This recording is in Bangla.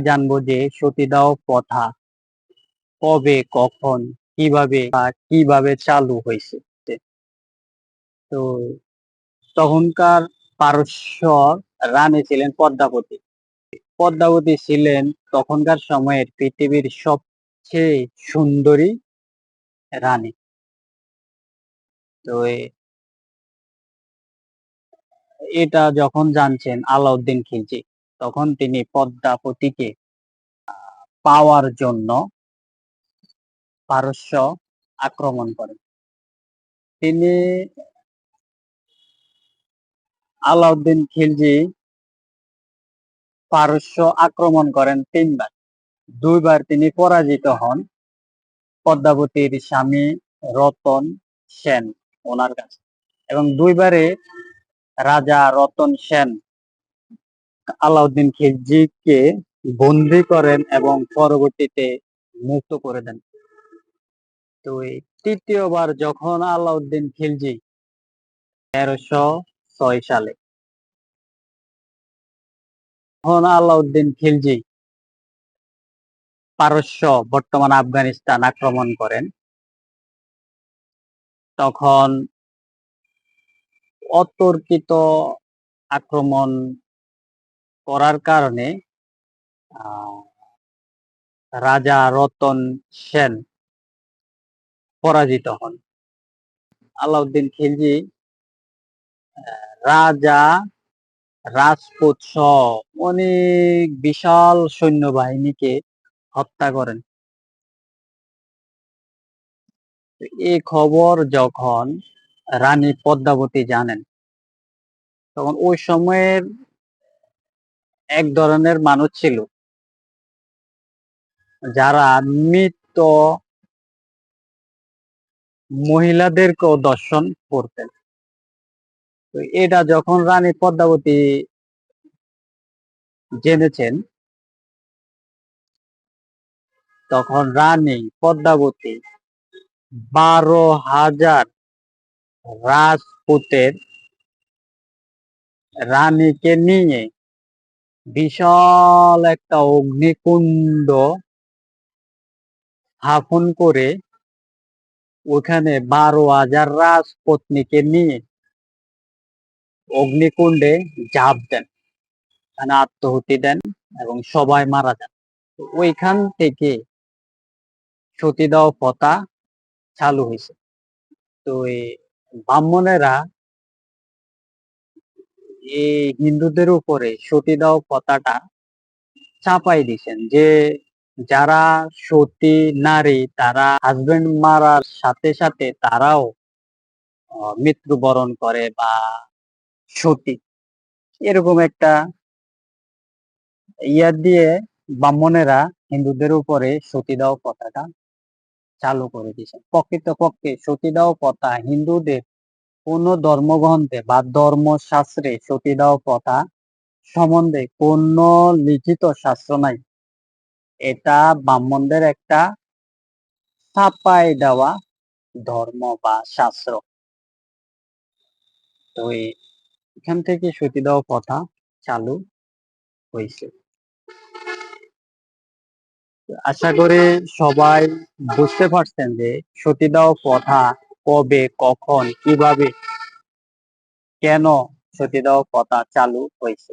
জানব যে সতীদাহ প্রথা কবে, কখন, কীভাবে বা কীভাবে চালু হয়েছে? তো তখনকার পারস্য রানী ছিলেন পদ্মাবতী। পদ্মাবতী ছিলেন তখনকার সময়ের পৃথিবীর সবচেয়ে সুন্দরী রানী। তো এটা যখন জানছেন আলাউদ্দিন খিলজি তখন তিনি পদ্মাবতীকে আহ, পাওয়ার জন্য পারস্য আক্রমণ করেন। তিনি আলাউদ্দিন খিলজি পারস্য আক্রমণ করেন তিনবার। দুইবার তিনি পরাজিত হন পদ্মাবতীর স্বামী রতন সেন ওনার কাছে এবং দুইবারে রাজা রতন সেন আলাউদ্দিন খিলজিকে বন্দি করেন এবং পরবর্তীতে মুক্ত করে দেন। তো তৃতীয়বার যখন আলাউদ্দিন খিলজি তেরোশো ছয় সালে তখন আলাউদ্দিন খিলজি পারস্য, বর্তমান আফগানিস্তান আক্রমণ করেন। তখন অতর্কিত আক্রমণ করার কারণে রাজা রতন সেন পরাজিত হন। আলাউদ্দিন খিলজি রাজা, রাজপুত সহ অনেক বিশাল সৈন্যবাহিনীকে হত্যা করেন। এই খবর যখন রানী পদ্মাবতী জানেন, তখন ওই সময়ের এক ধরনের মানুষ ছিল। যারা মৃত মহিলাদেরকেও দর্শন করতেন। তো এটা যখন রানী পদ্মাবতী জেনেছেন, তখন রানী পদ্মাবতী বারো হাজার রাজপুতের রানীকে নিয়ে বিশাল একটা অগ্নিকুণ্ড স্থাপন করে ওখানে বারো হাজার রাজপত্নীকে নিয়ে অগ্নিকুণ্ডে ঝাঁপ দেন মানে আত্মহুতি দেন এবং সবাই মারা যান। ওইখান থেকে সতীদাহ প্রথা চালু হয়েছে। তো এই ব্রাহ্মণেরা এই হিন্দুদের উপরে সতীদাহ প্রথাটা চাপাই দিছেন যে যারা সতী নারী, তারা হাজবেন্ড মারার সাথে সাথে তারাও মৃত্যুবরণ করে বা সতী। এরকম একটা ইয়া দিয়ে ব্রাহ্মণেরা হিন্দুদের উপরে সতীদাহ প্রথাটা চালু করে দিয়েছেন। প্রকৃতপক্ষে সতীদাহ প্রথা হিন্দুদের কোন ধর্মগ্রন্থে বা ধর্মশাস্ত্রে সতীদাহ প্রথা সম্বন্ধে কোন লিখিত শাস্ত্র নাই। এটা ব্রাহ্মণদের একটা ছাপাই দেওয়া ধর্ম বা শাস্ত্র। তো এখান থেকে সতীদাহ প্রথা চালু হয়েছে আশা করি সবাই বুঝতে পারছেন যে সতীদাহ প্রথা কবে কখন কীভাবে কেন সতীদাহ প্রথা চালু হয়েছে?